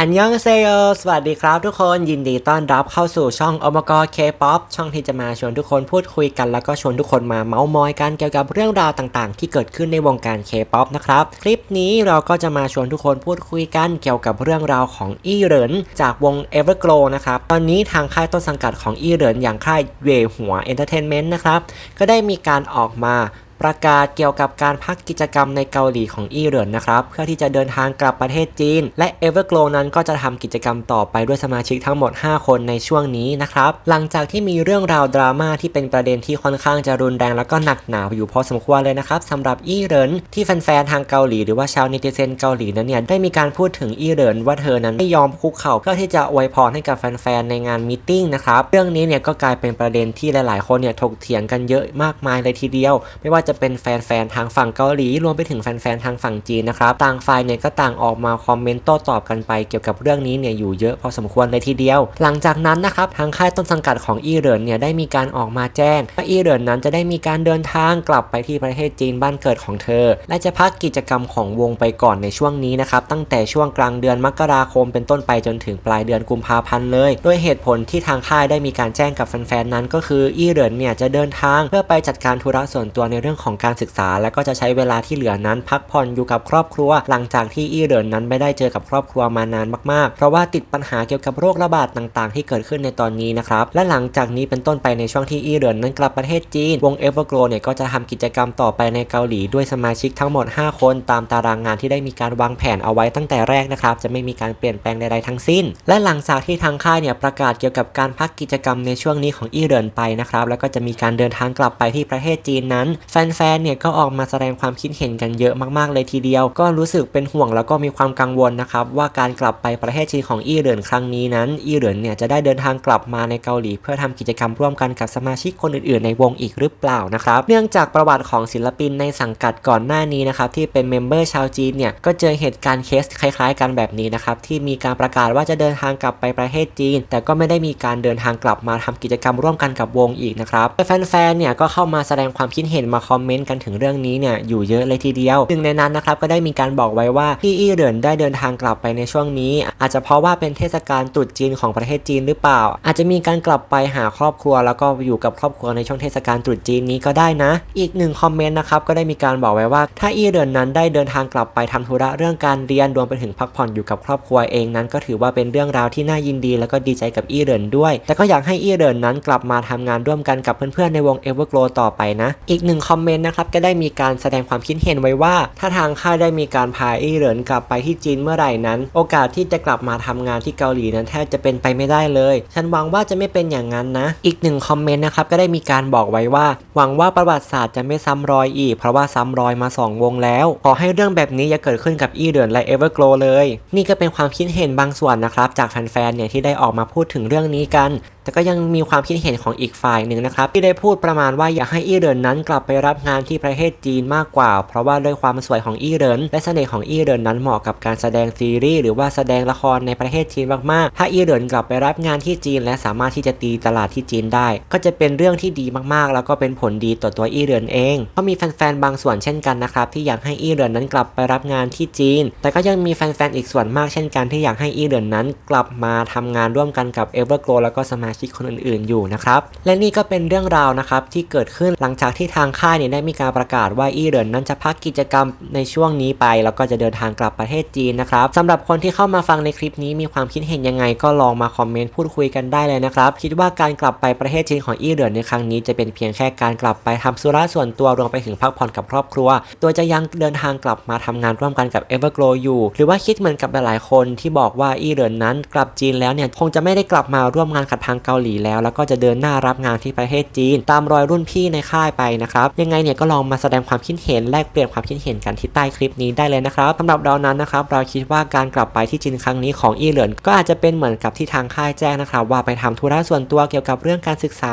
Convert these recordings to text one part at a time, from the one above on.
อันยองเซโยสวัสดีครับทุกคนยินดีต้อนรับเข้าสู่ช่องอมกรเคป๊อปช่องที่จะมาชวนทุกคนพูดคุยกัน แล้วก็ชวนทุกคนมาเมาส์มอยกันเกี่ยวกับเรื่องราวต่างๆ ที่เกิดขึ้นในวงการเคป๊อปนะครับ คลิปนี้เราก็จะมาชวนทุกคนพูดคุยกันเกี่ยวกับเรื่องราวของอีเหรินจากวง Everglow นะครับ ตอนนี้ทางค่ายต้นสังกัดของอีเหรินอย่างค่ายเวหัวเอนเตอร์เทนเมนต์นะครับ ก็ได้มีการออกมา ประกาศเกี่ยวกับการพักกิจกรรมในเกาหลีของอีเหรินนะครับ เพื่อที่จะเดินทางกลับประเทศจีน และ Everglow นั้นก็จะทำกิจกรรมต่อไปด้วยสมาชิกทั้งหมด 5 คนในช่วงนี้นะครับ หลังจากที่มีเรื่องราวดราม่าที่เป็นประเด็นที่ค่อนข้างจะรุนแรงแล้วก็หนักหนาอยู่พอสมควรเลยนะครับสำหรับอีเหรินที่แฟนๆทางเกาหลีหรือว่าชาวเนติเซนเกาหลีนั้นเนี่ยได้มีการพูดถึงอีเหรินว่าเธอนั้นไม่ยอมคุกเข่าเพื่อที่จะอวยพรให้กับแฟนๆในงานมีตติ้งนะครับเรื่องนี้เนี่ยก็กลายเป็นประเด็นที่หลายๆ คนเนี่ยถกเถียงกันเยอะมากมายเลยทีเดียว ไม่ว่าจะเป็นแฟนๆทางฝั่งเกาหลี รวมไปถึงแฟนๆทางฝั่งจีนนะครับต่างฝ่ายเนี่ยก็ต่างออกมาคอมเมนต์โต้ตอบกันไปเกี่ยวกับเรื่องนี้เนี่ยอยู่เยอะพอสมควรเลยทีเดียว หลังจากนั้นนะครับทางค่ายต้นสังกัดของอีเรินเนี่ยได้มีการออกมาแจ้งว่าอีเรินนั้นจะได้มีการเดินทางกลับไปที่ประเทศจีนบ้านเกิดของเธอ และจะพักกิจกรรมของวงไปก่อนในช่วงนี้นะครับตั้งแต่ช่วงกลางเดือนมกราคมเป็นต้นไปจนถึงปลายเดือนกุมภาพันธ์เลยโดยเหตุผลที่ทางค่ายได้มีการแจ้งกับแฟนๆนั้น ก็คืออีเรินเนี่ยจะเดินทางเพื่อไปจัดการธุระส่วนตัวในเรื่องของการศึกษา และก็จะใช้เวลาที่เหลือนั้น พักผ่อนอยู่กับครอบครัว หลังจากที่อี้เหรินนั้นไม่ได้เจอกับครอบครัวมานานมากๆ เพราะว่าติดปัญหาเกี่ยวกับโรคระบาดต่างๆ ที่เกิดขึ้นในตอนนี้นะครับและหลังจากนี้เป็นต้นไปในช่วงที่อี้เหรินนั้นกลับประเทศจีน วง Everglow เนี่ยก็จะทำกิจกรรมต่อไปในเกาหลีด้วยสมาชิกทั้งหมด 5 คนตามตารางงานที่ได้มีการวางแผนเอาไว้ตั้งแต่แรกนะครับจะไม่มีการเปลี่ยนแปลงใดๆทั้งสิ้น และหลังจากที่ทางค่ายเนี่ยประกาศเกี่ยวกับการพักกิจกรรมในช่วงนี้ของอี้เหรินไปนะครับแล้วก็จะมีการเดินทางกลับไปที่ประเทศจีนนั้นแฟนๆเนี่ยก็ออกมาแสดงความคิดเห็นกันเยอะมากๆเลยทีเดียว ก็รู้สึกเป็นห่วงแล้วก็มีความกังวลนะครับว่าการกลับไปประเทศจีนของอีเหรินครั้งนี้นั้นอีเหรินเนี่ยจะได้เดินทางกลับมาในเกาหลี เพื่อทำกิจกรรมร่วมกันกับสมาชิกคนอื่นๆ ในวงอีกหรือเปล่านะครับเนื่องจากประวัติของศิลปินในสังกัดก่อนหน้านี้นะครับที่เป็นเมมเบอร์ชาวจีนเนี่ยก็เจอเหตุการณ์เคสคล้าย ๆ กันแบบนี้นะครับที่มีการประกาศว่าจะเดินทางกลับไปประเทศจีน แต่ก็ไม่ได้มีการเดินทางกลับมาทำกิจกรรมร่วมกันกับวงอีกนะครับแฟนๆเนี่ยก็เข้ามาแสดงความคิดเห็นมาคออมเมนต์กันถึงเรื่องนี้เนี่ยอยู่เยอะเลยทีเดียวหนึ่งในนั้นนะครับก็ได้มีการบอกไว้ว่าพี่อี้เหรินได้เดินทางกลับไปในช่วงนี้ อาจจะเพราะว่าเป็นเทศกาลตรุษจีนของประเทศจีนหรือเปล่า อาจจะมีการกลับไปหาครอบครัว แล้วก็อยู่กับครอบครัวในช่วงเทศกาลตรุษจีนนี้ก็ได้นะ อีกหนึ่งคอมเมนต์นะครับก็ได้มีการบอกไว้ว่า ถ้าอี้เหรินนั้นได้เดินทางกลับไปทำธุระเรื่องการเรียนรวมไปถึงพักผ่อนอยู่กับครอบครัวเองนั้น ก็ถือว่าเป็นเรื่องราวที่น่ายินดี แล้วก็ดีใจกับอี้เหรินด้วย แต่ก็อยากให้อี้เหรินนั้นกลับมาทำงานร่วมกันกับเพื่อนๆในวง Everglow ต่อไปนะ อีกหนึ่งคอมเมนต์นะครับก็ได้มีการแสดงความคิดเห็นไว้ว่า ถ้าทางค่ายได้มีการพาอี้เหรินกลับไปที่จีนเมื่อไหร่นั้น โอกาสที่จะกลับมาทำงานที่เกาหลีนั้นแทบจะเป็นไปไม่ได้เลย ฉันหวังว่าจะไม่เป็นอย่างนั้นนะ อีกหนึ่งคอมเมนต์นะครับก็ได้มีการบอกไว้ว่า หวังว่าประวัติศาสตร์จะไม่ซ้ำรอยอีก เพราะว่าซ้ำรอยมาสองวงแล้ว ขอให้เรื่องแบบนี้อย่าเกิดขึ้นกับอี้เหรินและ Everglow เลย นี่ก็เป็นความคิดเห็นบางส่วนนะครับจากแฟนๆเนี่ยที่ได้ออกมาพูดถึงเรื่องนี้กัน แต่ก็ยังมีความคิดเห็นของอีกฝ่ายหนึ่งนะครับที่ได้พูดประมาณว่าอยากให้อีเหรินนั้นกลับไปรับงานที่ประเทศจีนมากกว่า เพราะว่าด้วยความสวยของอี้เรินและเสน่ห์ของอี้เรินนั้นเหมาะกับการแสดงซีรีส์หรือว่าแสดงละครในประเทศจีนมากๆ ถ้าอี้เรินกลับไปรับงานที่จีน และสามารถที่จะตีตลาดที่จีนได้ ก็จะเป็นเรื่องที่ดีมากๆ แล้วก็เป็นผลดีต่อตัวอี้เรินเองเพราะมีแฟนๆบางส่วนเช่นกันนะครับที่อยากให้อี้เรินนั้นกลับไปรับงานที่จีน แต่ก็ยังมีแฟนๆอีกส่วนมากเช่นกันที่อยากให้อี้เรินนั้น กลับมาทำงานร่วมกันกับ Everglow แล้วก็สมาชิกคนอื่นๆอยู่นะครับและนี่ก็เป็นเรื่องราวนะครับที่เกิดขึ้นหลังจากที่ทางค่ายเนี่ยได้มีการประกาศว่าอี้เหรินนั้นจะพักกิจกรรมในช่วงนี้ไป แล้วก็จะเดินทางกลับประเทศจีนนะครับสำหรับคนที่เข้ามาฟังในคลิปนี้มีความคิดเห็นยังไง ก็ลองมาคอมเมนต์พูดคุยกันได้เลยนะครับคิดว่าการกลับไปประเทศจีนของอี้เหรินในครั้งนี้จะเป็นเพียงแค่การกลับไปทำธุระส่วนตัวรวมไปถึงพักผ่อนกับครอบครัวโดยจะยังเดินทางกลับมาทำงานร่วมกันกับ Everglow อยู่ หรือว่าคิดเหมือนกับหลายๆคนที่บอกว่าอี้เหรินนั้นกลับจีนแล้วเนี่ยคงจะไม่ได้กลับมาร่วมงานกับทางเกาหลีแล้ว แล้วก็จะเดินหน้ารับงานที่ประเทศจีน ตามรอยรุ่นพี่ในค่ายไปนะครับยังไงเนี่ยก็ลองมาแสดงความคิดเห็นแลกเปลี่ยนความคิดเห็นกันที่ใต้คลิปนี้ได้เลยนะครับสำหรับเรานั้นนะครับเราคิดว่าการกลับไปที่จีนครั้งนี้ของอี้เหรินก็อาจจะเป็นเหมือนกับที่ทางค่ายแจ้งนะครับ ว่าไปทำธุระส่วนตัวเกี่ยวกับเรื่องการศึกษา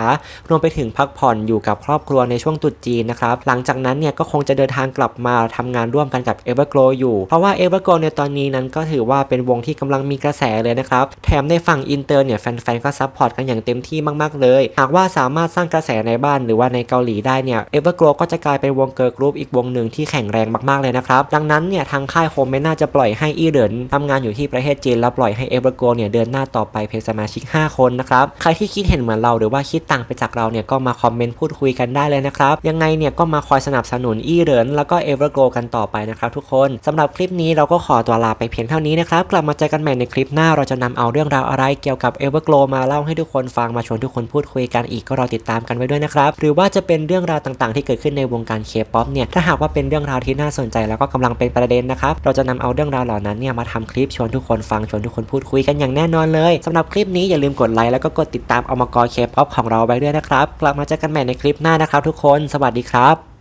รวมไปถึงพักผ่อนอยู่กับครอบครัวในช่วงตรุษจีนนะครับหลังจากนั้นเนี่ยก็คงจะเดินทางกลับมาทำงานร่วมกันกับ Everglow อยู่เพราะว่า Everglow ในตอนนี้นั้นก็ถือว่าเป็นวงที่กำลังมีกระแสเลยนะครับแถมในฝั่งอินเตอร์เนี่ยแฟนๆก็ซัพพอร์ตกันอย่างเต็มที่มากๆเลย หากว่าสามารถสร้างกระแสในบ้านหรือว่าในเกาหลีได้เนี่ย Everglow Everglow ก็ก็จะกลายเป็นวงเกิร์ลกรุ๊ปอีกวงหนึ่งที่แข็งแรงมากๆเลยนะครับ ดังนั้นเนี่ยทางค่ายคงไม่น่าจะปล่อยให้อีเหรินทำงานอยู่ที่ประเทศจีนแล้วปล่อยให้ Everglow เนี่ยเดินหน้าต่อไปเพียงสมาชิก 5 คนนะครับใครที่คิดเห็นเหมือนเราหรือว่าคิดต่างไปจากเราเนี่ยก็มาคอมเมนต์พูดคุยกันได้เลยนะครับยังไงเนี่ยก็มาคอยสนับสนุนอีเหรินแล้วก็ Everglow กันต่อไปนะครับทุกคนสำหรับคลิปนี้เราก็ขอตัวลาไปเพียงเท่านี้นะครับกลับมาเจอกันใหม่ในคลิปหน้าเราจะนำเอาเรื่องราวอะไรเกี่ยวกับ Everglow มาเล่าให้ทุกคนฟังมาชวนทุกคนพูดคุยกันอีกก็รอติดตามกันไว้ด้วยนะครับหรือว่าจะเป็นเรื่องราวต่างๆที่เกิดขึ้นในวงการเคป๊อปเนี่ยถ้าหากว่าเป็นเรื่องราวที่น่าสนใจแล้วก็กำลังเป็นประเด็นนะครับเราจะนำเอาเรื่องราวเหล่านั้นเนี่ยมาทำคลิปชวนทุกคนฟังชวนทุกคนพูดคุยกันอย่างแน่นอนเลยสำหรับคลิปนี้อย่าลืมกดไลค์แล้วก็กดติดตามอมกร K-POP ของเราไว้ด้วยนะครับกลับมาเจอกันใหม่ในคลิปหน้านะครับทุกคน สวัสดีครับ